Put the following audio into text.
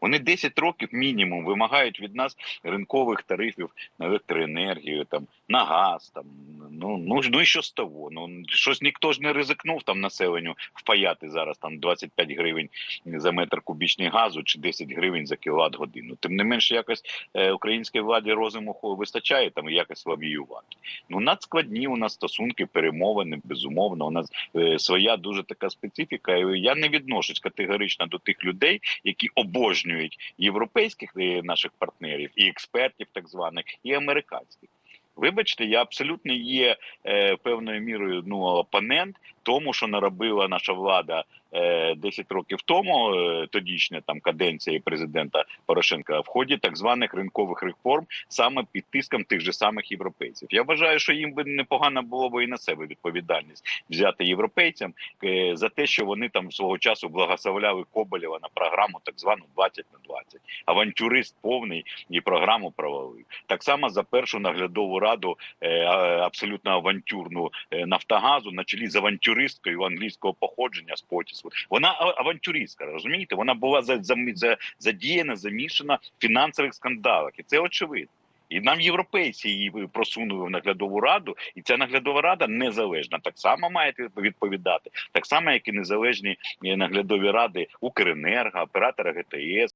Вони 10 років мінімум вимагають від нас ринкових тарифів на електроенергію, там на газ. Там ну ну ну і що з того? Ну щось ніхто ж не ризикнув там населенню впаяти зараз там 25 гривень за метр кубічний газу чи 10 гривень за кіловат годину. Тим не менше, якось е, українській владі розуму вистачає там якось лобіювати. Ну надскладні у нас стосунки, перемовини, безумовно. У нас е, своя дуже така специфіка. Я не відношусь категорично до тих людей, які обожнюють європейських е, наших партнерів і експертів, так званих, і американських. Вибачте, я абсолютно є е, певною мірою ну опонент тому, що наробила наша влада 10 років тому, е, тодішня там каденція президента Порошенка, в ході так званих ринкових реформ, саме під тиском тих же самих європейців. Я вважаю, що їм би непогано було би і на себе відповідальність взяти європейцям е, за те, що вони там свого часу благословляли Коболєва на програму так звану 20 на 20. Авантюрист повний і програму провалив. Так само за першу наглядову раду е, абсолютно авантюрну е, Нафтогазу на чолі з авантюристкою англійського походження з Потісу. Вона авантюристка, розумієте? Вона була за, за, за, задіяна, замішана в фінансових скандалах, і це очевидно. І нам європейці її просунули в наглядову раду, і ця наглядова рада незалежна. Так само має відповідати, так само, як і незалежні е, наглядові ради Укренерго, оператора ГТС.